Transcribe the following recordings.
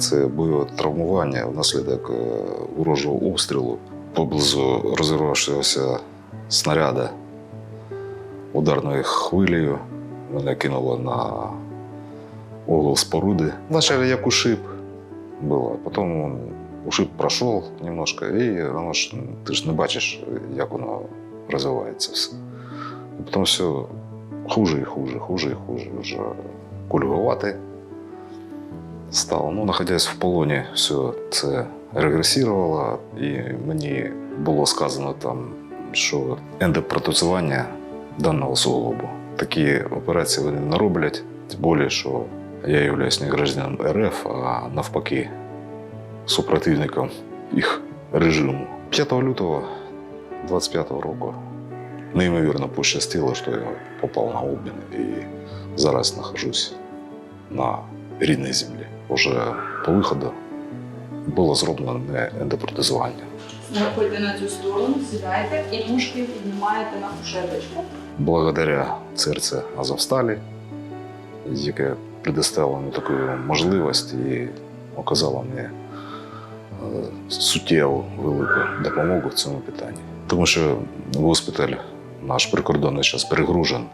Це бойове травмування внаслідок е, ворожого обстрілу поблизу розірвавшогося снаряда ударною хвилею. Мене кинуло на угол споруди. Вначале як ушиб було, потім ушиб пройшов немножко, і воно ж ти ж не бачиш, як воно розвивається все. І потім все хуже і хуже, хуже і хуже. Вже кульгувати стало. Ну, знаходясь в полоні, все це регресувало, і мені було сказано там, що ендопротезування даного суглобу. Такі операції вони не роблять, тим більше, що я являюсь не гражданином РФ, а навпаки, супротивником їх режиму. 5 лютого 25 року неймовірно пощастило, що я попав на обмін і зараз знаходжусь на рідній землі. Уже по виходу було зроблено не ендопротезування. Заходьте на цю сторону, сідайте і ножки піднімаєте на кушеточку. Благодаря серце Азовсталі, яке предоставило мені таку можливість і оказало мені е, суттєву велику допомогу в цьому питанні. Тому що госпіталь наш прикордонний зараз перегружен,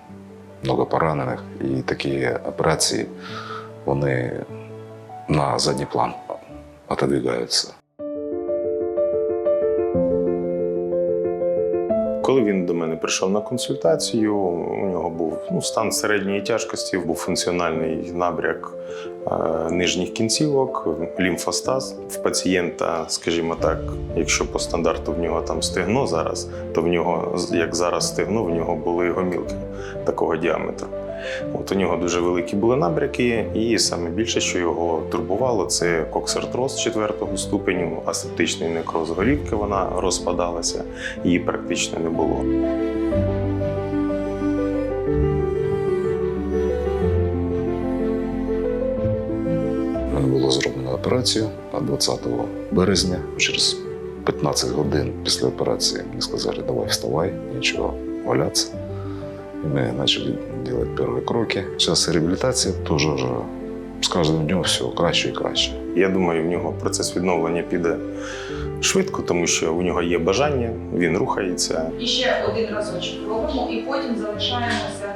много поранених, і такі операції вони на задній план отодвигаються. Коли він до мене прийшов на консультацію, у нього був ну, стан середньої тяжкості, був функціональний набряк е, нижніх кінцівок, лімфостаз. В пацієнта, скажімо так, якщо по стандарту в нього там стегно зараз, то в нього, як зараз стегно, в нього були гомілки такого діаметру. От у нього дуже великі були набряки, і саме більше, що його турбувало, це коксартроз четвертого ступеню, асептичний некроз голівки. Вона розпадалася, її практично не було. Було зроблено операцію а 20 березня. Через 15 годин після операції мені сказали, давай вставай, нічого валяться. Ми почали робити перші кроки. Зараз реабілітація теж вже з кожним днем все краще і краще. Я думаю, в нього процес відновлення піде швидко, тому що у нього є бажання, він рухається. І ще один разочок робимо, і потім залишаємося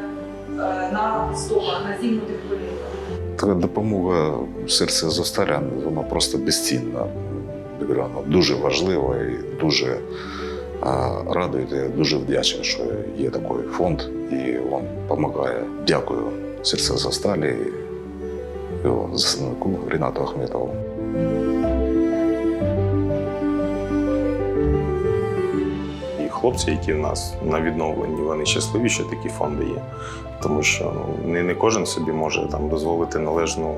е, на стопах, на зігнутих колінках. Така допомога серця Зостаря, вона просто безцінна. Вона дуже важлива і дуже радує. Я дуже вдячний, що є такий фонд і он допомагає. Дякую серця Зосталі і його засновнику Рінату Ахметову. Хлопці, які в нас на відновленні, вони щасливі, що такі фонди є. Тому що ну, не, не кожен собі може там дозволити належну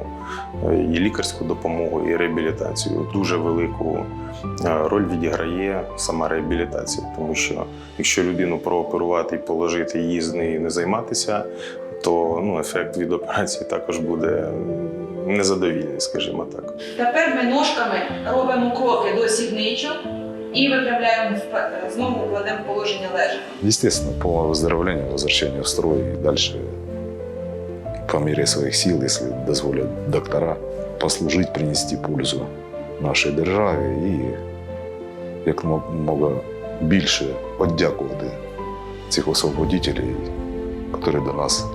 е, і лікарську допомогу, і реабілітацію. Дуже велику е, роль відіграє сама реабілітація, тому що якщо людину прооперувати і положити її з нею не займатися, то ну, ефект від операції також буде незадовільний, скажімо так. Тепер ми ножками робимо кроки до сідничок і виправляємо впе- знову кладемо в положення лежа. Естественно, полное выздоровление, возвращение в строй и дальше по мере своих сил, если дозволят доктора, послужить, принести пользу нашій державі і як мога більше подякувати цих освободителей, які до нас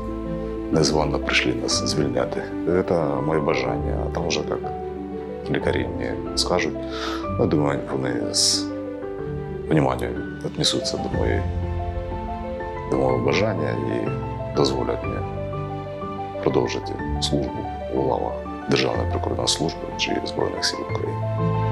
незвано прийшли нас звільняти. Це моє бажання, а там уже як лікарі мені скажуть. Ну, думаю, вони з вниманням віднесуться до моєї до мого бажання і дозволять мені продовжити службу у лавах Державної прикордонної служби чи Збройних сил України.